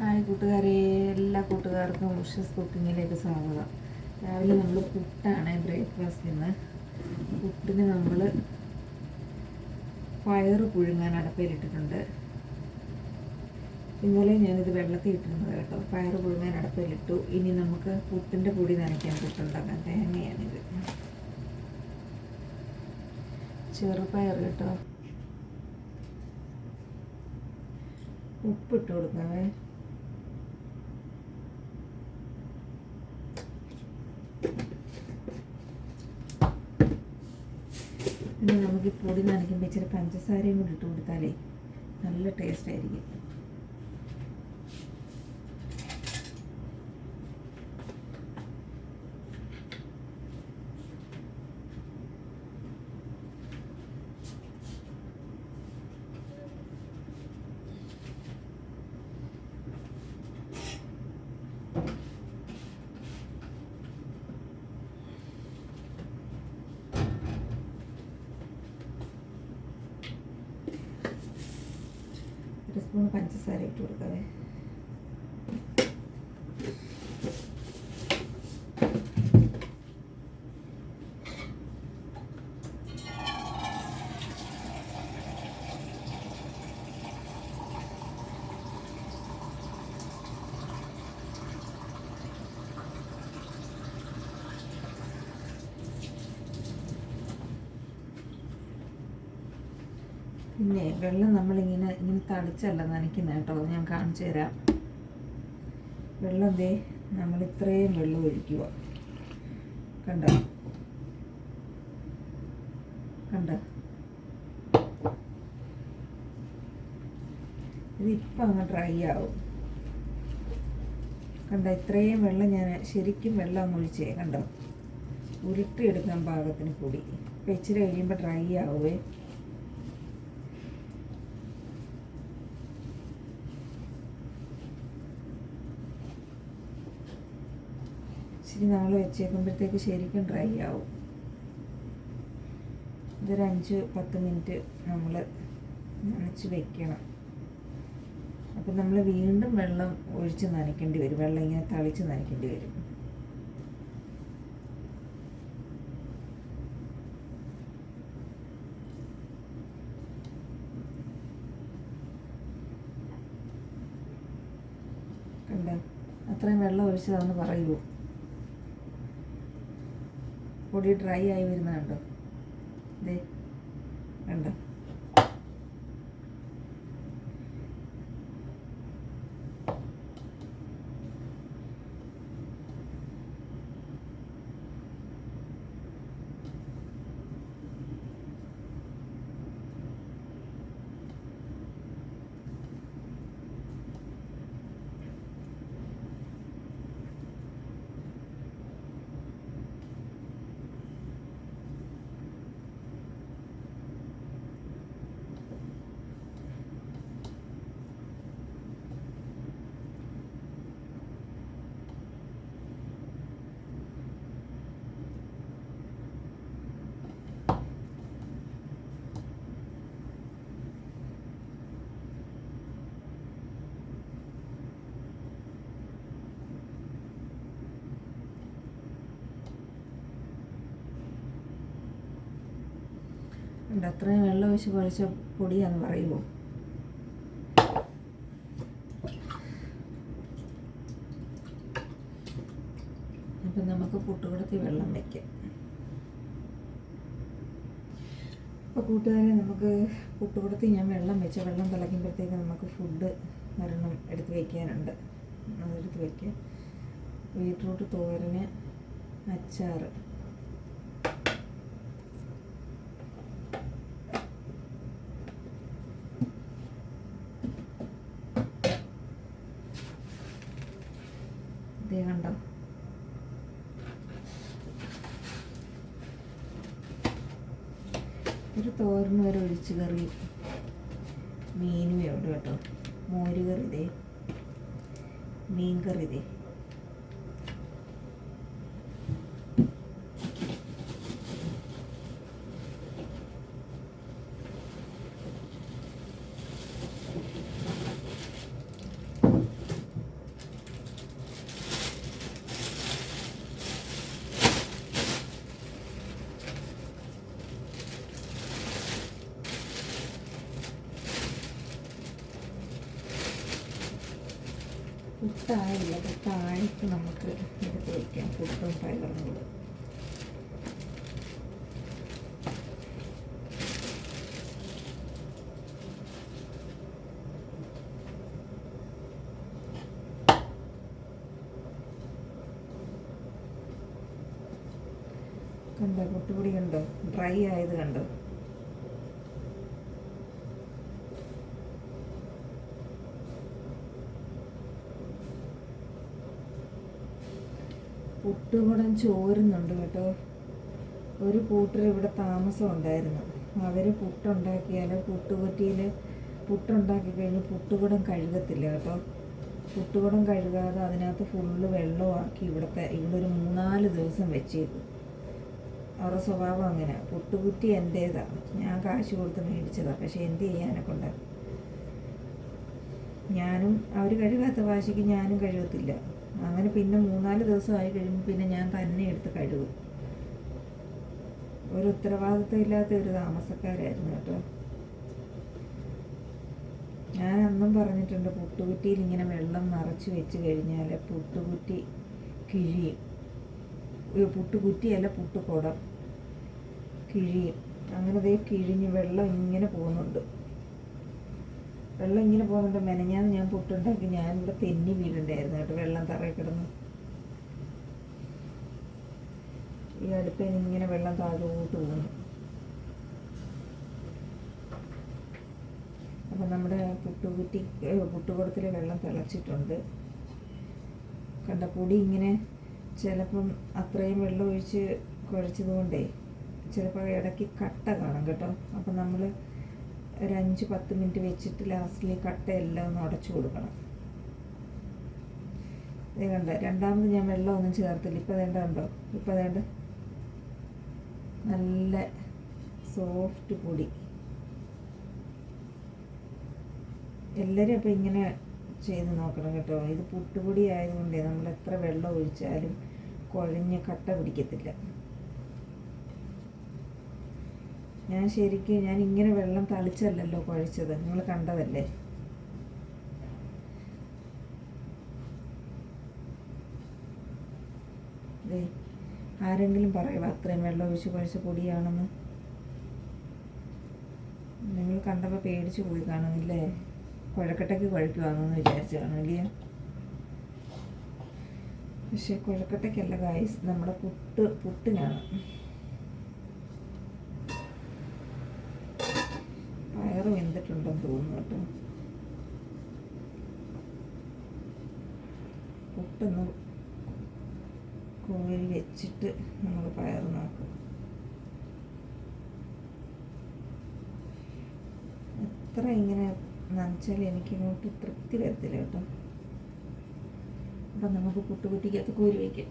Hi കൂട്ടുകാരെ എല്ലാ കൂട്ടുകാർക്കും ഉഷസ് കുക്കിങ്ങിലേക്ക് സ്വാഗതം. രാവിലെ നമ്മൾ പുട്ടാണ് ബ്രേക്ക്ഫാസ്റ്റ് ഇന്ന്. പുട്ടിന് നമ്മൾ പയറ് പുഴുങ്ങാൻ അടപ്പയിലിട്ടിട്ടുണ്ട് ഇന്നലെ ഞാനിത് വെള്ളത്തിൽ ഇട്ടിരുന്നത് കേട്ടോ. പയറ് പുഴുങ്ങാൻ അടപ്പയിലിട്ടു ഇനി നമുക്ക് പുട്ടിന്റെ പൊടി നനയ്ക്കാൻ പുട്ടുണ്ടാക്കാൻ തേങ്ങയാണിത്. ചെറുപയർ കേട്ടോ. ഉപ്പിട്ട് കൊടുക്കാവേ ഇനി നമുക്ക് പൊടി നനയ്ക്കുമ്പോൾ ഇച്ചിരി പഞ്ചസാരയും കൂടി ഇട്ട് കൊടുത്താലേ നല്ല ടേസ്റ്റ് ആയിരിക്കും ഒരു സ്പൂൺ പഞ്ചസാര ഇട്ട് കൊടുക്കാവേ. പിന്നെ വെള്ളം നമ്മളിങ്ങനെ ഇങ്ങനെ തളിച്ചല്ല നനയ്ക്കുന്ന കേട്ടോ. ഞാൻ കാണിച്ചു തരാം. വെള്ളം ദേ നമ്മൾ ഇത്രയും വെള്ളം ഒഴിക്കുക. കണ്ട? കണ്ട? ഇതിപ്പം അങ്ങ് ഡ്രൈ ആവും. കണ്ട? ഇത്രയും വെള്ളം ഞാൻ ശരിക്കും വെള്ളം ഒഴിച്ചേ. കണ്ടോ? ഉരുട്ടിയെടുക്കാൻ പാകത്തിന് കൂടി ഇപ്പം ഇച്ചിരി കഴിയുമ്പോൾ ഡ്രൈ ആവുമേ ഇച്ചിരി നമ്മൾ വെച്ചേക്കുമ്പോഴത്തേക്ക് ശരിക്കും ഡ്രൈ ആവും. ഇതൊരു അഞ്ച് പത്ത് മിനിറ്റ് നമ്മൾ നനച്ച് വെക്കണം. അപ്പം നമ്മൾ വീണ്ടും വെള്ളം ഒഴിച്ച് നനയ്ക്കേണ്ടി വരും. വെള്ളം ഇങ്ങനെ തളിച്ച് നനയ്ക്കേണ്ടി വരും. കണ്ടോ? അത്രയും വെള്ളം ഒഴിച്ചതാണെന്ന് പറയുമോ പൊടി ഡ്രൈ ആയി വരുന്നുണ്ടോ ദേ കണ്ടോ? ഉണ്ട്. അത്രയും വെള്ളം ഒഴിച്ച് കുഴച്ച പൊടിയാന്ന് പറയുമോ അപ്പം നമുക്ക് പുട്ടുകുടത്തി വെള്ളം വയ്ക്കാം അപ്പോൾ കൂട്ടുകാരെ നമുക്ക് പുട്ടുകുടത്തി ഞാൻ വെള്ളം വെച്ച വെള്ളം തിളയ്ക്കുമ്പോഴത്തേക്ക് നമുക്ക് ഫുഡ് ഒരെണ്ണം എടുത്ത് വയ്ക്കാനുണ്ട് അതെടുത്ത് വയ്ക്കാം ബീട്രൂട്ട് തോരന് അച്ചാറ് ഇതേ കണ്ടോ ഒരു തോരന് ഒരു ഒഴിച്ച് കറി. മീനും ഉണ്ട് കേട്ടോ. മോര് കറി ഇതേ. മീൻ ഇതേ. പുട്ടായില്ല താഴേക്ക് നമുക്ക് എടുത്ത് വയ്ക്കാം ഫുഡും പയറും കൂടെ കണ്ടോ? പൊട്ടുപൊടി കണ്ടോ? ഡ്രൈ ആയത് കണ്ടോ? പുട്ടുകുടം ചോരുന്നുണ്ട് കേട്ടോ. ഒരു കൂട്ടർ ഇവിടെ താമസം ഉണ്ടായിരുന്നു. അവർ പുട്ടുണ്ടാക്കിയാൽ പുട്ടുകുറ്റിയിൽ പുട്ടുണ്ടാക്കി കഴിഞ്ഞ് പുട്ടുകുടം കഴുകത്തില്ല കേട്ടോ. പുട്ടുകുടം കഴുകാതെ അതിനകത്ത് ഫുള്ള് വെള്ളമാക്കി ഇവിടുത്തെ ഇവിടെ ഒരു മൂന്നാൽ ദിവസം വെച്ചേക്കും. അവരുടെ സ്വഭാവം അങ്ങനെ. പുട്ടുകുറ്റി എന്റേതാണ് ഞാൻ കാശ് കൊടുത്ത് മേടിച്ചതാണ് പക്ഷേ എന്ത് ചെയ്യാനെ കൊണ്ട്? ഞാനും അവർ കഴുകാത്ത വാശിക്ക് ഞാനും കഴുകത്തില്ല. അങ്ങനെ പിന്നെ മൂന്നാൽ ദിവസമായി കഴിയുമ്പോൾ പിന്നെ ഞാൻ തന്നെ എടുത്ത് കഴുകും. ഒരു ഉത്തരവാദിത്വം ഇല്ലാത്ത ഒരു താമസക്കാരായിരുന്നു കേട്ടോ. ഞാൻ അന്നും പറഞ്ഞിട്ടുണ്ട് പുട്ടുകുറ്റിയിൽ ഇങ്ങനെ വെള്ളം നിറച്ച് വെച്ച് കഴിഞ്ഞാൽ പുട്ടുകുറ്റി കിഴിയും. പുട്ടുകുറ്റിയല്ല പുട്ടുകുടം കിഴിയും. അങ്ങനെ ദേ കിഴിഞ്ഞ് വെള്ളം ഇങ്ങനെ പോകുന്നുണ്ട്. വെള്ളം ഇങ്ങനെ പോകുന്നുണ്ട്. മെനഞ്ഞാന്ന് ഞാൻ പുട്ടുണ്ടാക്കി. ഞാനിവിടെ തെന്നി വീടുണ്ടായിരുന്നു കേട്ടോ. വെള്ളം തറയിൽ കിടന്ന്. ഈ അടുപ്പ് ഇങ്ങനെ വെള്ളം താഴോട്ട് പോകുന്നു. അപ്പം നമ്മുടെ പുട്ടുകുറ്റി പുട്ടുകുടത്തിൽ വെള്ളം തിളച്ചിട്ടുണ്ട്. കണ്ട പൊടി ഇങ്ങനെ ചിലപ്പം അത്രയും വെള്ളം ഒഴിച്ച് കുഴച്ചത് കൊണ്ടേ ചിലപ്പോൾ ഇടയ്ക്ക് കട്ട കാണും കേട്ടോ. അപ്പം നമ്മൾ ഒരു അഞ്ച് പത്ത് മിനിറ്റ് വെച്ചിട്ട് ലാസ്റ്റിൽ കട്ട എല്ലാം ഒന്ന് ഉടച്ചു കൊടുക്കണം. ഇത് രണ്ടാമത് ഞാൻ വെള്ളമൊന്നും ചേർത്തില്ല. ഇപ്പം വേണ്ട കണ്ടോ ഇപ്പം വേണ്ട നല്ല സോഫ്റ്റ് പൊടി. എല്ലാവരും അപ്പോൾ ഇങ്ങനെ ചെയ്ത് നോക്കണം കേട്ടോ. ഇത് പുട്ടുപൊടി ആയതുകൊണ്ടേ നമ്മൾ എത്ര വെള്ളം ഒഴിച്ചാലും കുഴഞ്ഞ് കട്ട പിടിക്കത്തില്ല. ഞാൻ ശരിക്കും ഞാൻ ഇങ്ങനെ വെള്ളം തളിച്ചല്ലല്ലോ കുഴച്ചത്. നിങ്ങൾ കണ്ടതല്ലേ? ആരെങ്കിലും പറയുക അത്രയും വെള്ളം ഒഴിച്ച് കുഴച്ച പൊടിയാണെന്ന്. നിങ്ങൾ കണ്ടപ്പോൾ പേടിച്ച് പോയി കാണുന്നില്ലേ? കുഴക്കട്ടയ്ക്ക് കുഴക്കുവാണെന്ന് വിചാരിച്ചു കാണില്ലേ പക്ഷെ കുഴക്കട്ടയ്ക്കല്ല ഗായ്സ് നമ്മുടെ പുട്ട് പുട്ടിനാണ് വെന്തിട്ടുണ്ടെന്ന് തോന്നുന്നു കേട്ടോ. പൊട്ടെന്ന് കോഴി വെച്ചിട്ട് നമ്മൾ പയർ നോക്കും. എത്ര ഇങ്ങനെ നനച്ചാൽ എനിക്കിങ്ങോട്ട് തൃപ്തി വരത്തില്ല കേട്ടോ. അപ്പം നമുക്ക് പുട്ടുകുറ്റിക്കകത്ത് കോരി വയ്ക്കാം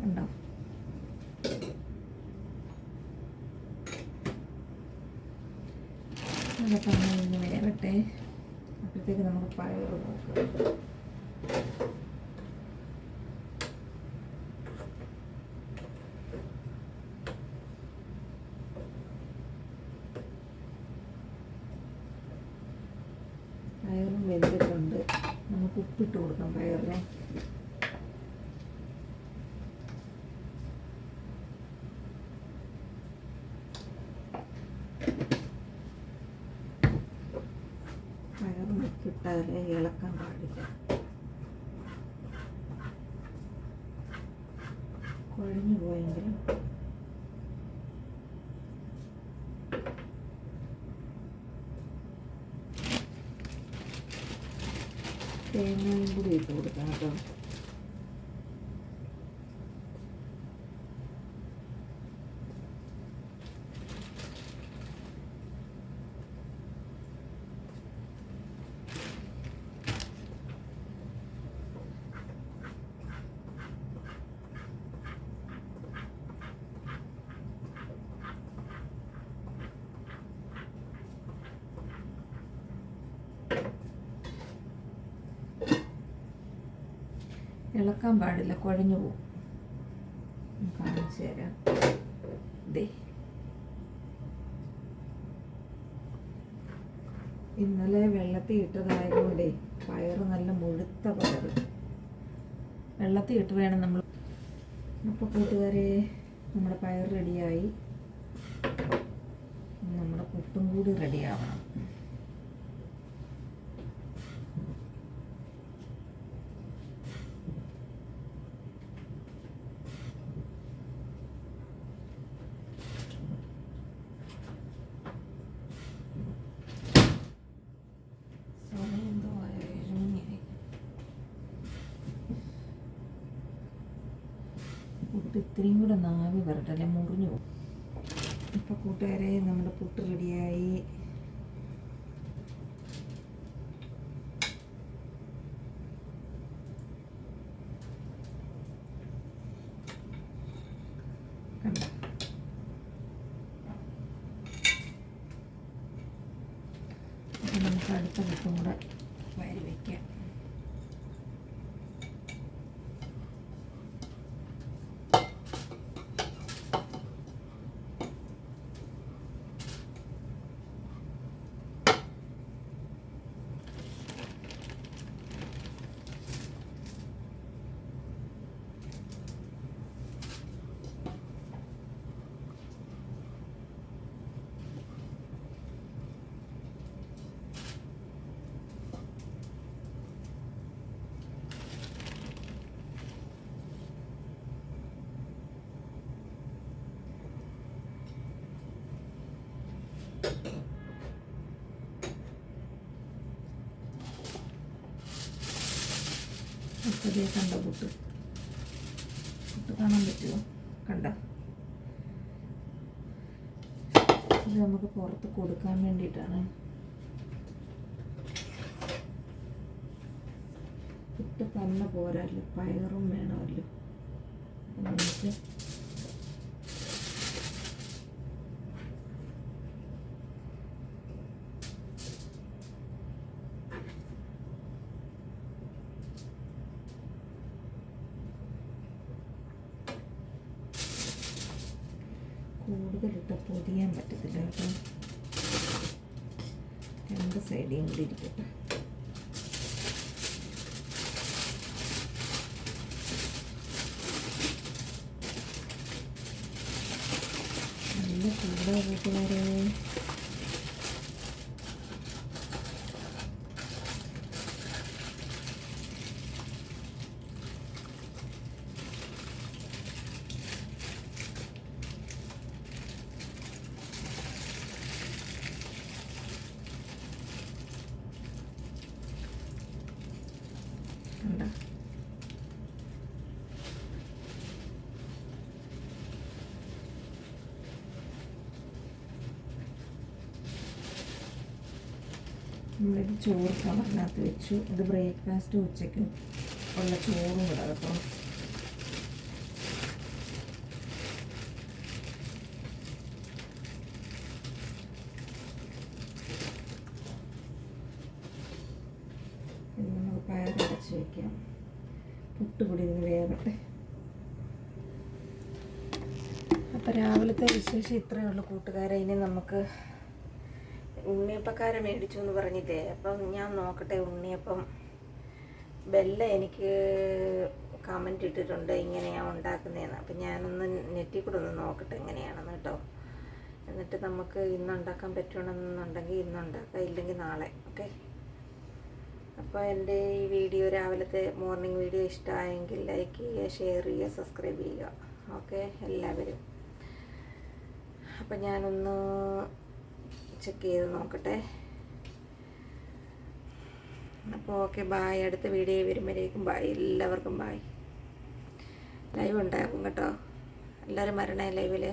കണ്ടോ ഒന്ന് ഇങ്ങനെ വേവട്ടെ അപ്പോഴത്തേക്ക് നമുക്ക് പയർ നോക്കാം. പയറും വെന്തിട്ടുണ്ട്. നമുക്ക് ഉപ്പിട്ട് കൊടുക്കാം പയറിന്. അതിനെ ഇളക്കാൻ പാടില്ല. കുഴഞ്ഞു പോയെങ്കിലും തേങ്ങയും കൂടി ഇട്ട് കൊടുക്കാം കേട്ടോ. ഇളക്കാൻ പാടില്ല കുഴഞ്ഞു പോകും കാണിച്ചു തരാം. ദേ. ഇന്നലെ വെള്ളത്തിൽ ഇട്ടതായതുകൊണ്ടേ പയറ് നല്ല മുഴുത്ത പയറ്. വെള്ളത്തിൽ ഇട്ട് വേണം നമ്മൾ. അപ്പോൾ കൂട്ടുകാരെ നമ്മുടെ പയർ റെഡിയായി നമ്മുടെ പുട്ടും കൂടി റെഡിയാവണം സമയം എന്തോ ആയോ? ഏഴ് മണിയായി. പുട്ട് ഇത്രയും കൂടെ നാവി വരട്ടെ മുറിഞ്ഞു പോകും. ഇപ്പം കൂട്ടുകാരെ നമ്മുടെ പുട്ട് റെഡിയായി. അടുത്ത പുട്ടും കൂടെ വരി വയ്ക്കാം ഇപ്പതേ കണ്ട പൊട്ട് പൊട്ട് കാണാൻ പറ്റുമോ കണ്ട. ഇത് നമുക്ക് പുറത്ത് കൊടുക്കാൻ വേണ്ടിയിട്ടാണ്. പൊട്ട് തന്നെ പോരല്ലോ പയറും വേണമല്ലോ നമുക്ക് രണ്ട് സൈഡിലും കൂടി ഇരിക്കട്ടെ നല്ല ചൂടാ കൂട്ടുകാരെ കണ്ട നമ്മളിത് ചോറ് കവറിനകത്ത് വെച്ചു. ഇത് ബ്രേക്ക്ഫാസ്റ്റ് ഉച്ചയ്ക്കും ഉള്ള ചോറും കൂടെ കേട്ടോ ഇത് നമുക്ക് പയറടച്ച് വയ്ക്കാം പുട്ടുപൊടി ഇത് വേവട്ടെ. അപ്പോൾ രാവിലത്തെ വിശേഷം ഇത്രയേ ഉള്ളൂ കൂട്ടുകാരെ. ഇനി നമുക്ക് ഉണ്ണിയപ്പക്കാരെ മേടിച്ചു എന്ന് പറഞ്ഞില്ലേ? അപ്പം ഞാൻ നോക്കട്ടെ ഉണ്ണിയപ്പം. ബെല്ല എനിക്ക് കമന്റ് ഇട്ടിട്ടുണ്ട്. ഇങ്ങനെയാണ് ഉണ്ടാക്കുന്നതെന്ന് അപ്പം ഞാനൊന്ന് നെറ്റിൽ കൂടെ ഒന്ന് നോക്കട്ടെ എങ്ങനെയാണെന്ന് കേട്ടോ. എന്നിട്ട് നമുക്ക് ഇന്നുണ്ടാക്കാൻ പറ്റണമെന്നുണ്ടെങ്കിൽ ഇന്നുണ്ടാക്കാം ഇല്ലെങ്കിൽ നാളെ. ഓക്കെ? അപ്പോൾ എന്റെ ഈ വീഡിയോ രാവിലത്തെ മോർണിംഗ് വീഡിയോ ഇഷ്ടമായെങ്കിൽ ലൈക്ക് ചെയ്യുക ഷെയർ ചെയ്യുക സബ്സ്ക്രൈബ് ചെയ്യുക. ഓക്കെ? എല്ലാവരും. അപ്പം ഞാനൊന്ന് ചെക്ക് ചെയ്ത് നോക്കട്ടെ. അപ്പം അപ്പോൾ ഓക്കെ ബായ് അടുത്ത വീഡിയോ വരുമ്പോഴേക്കും ബായ് എല്ലാവർക്കും ബായ് ലൈവ് ഉണ്ടാകും കേട്ടോ. എല്ലാവരും വരണേ ലൈവിൽ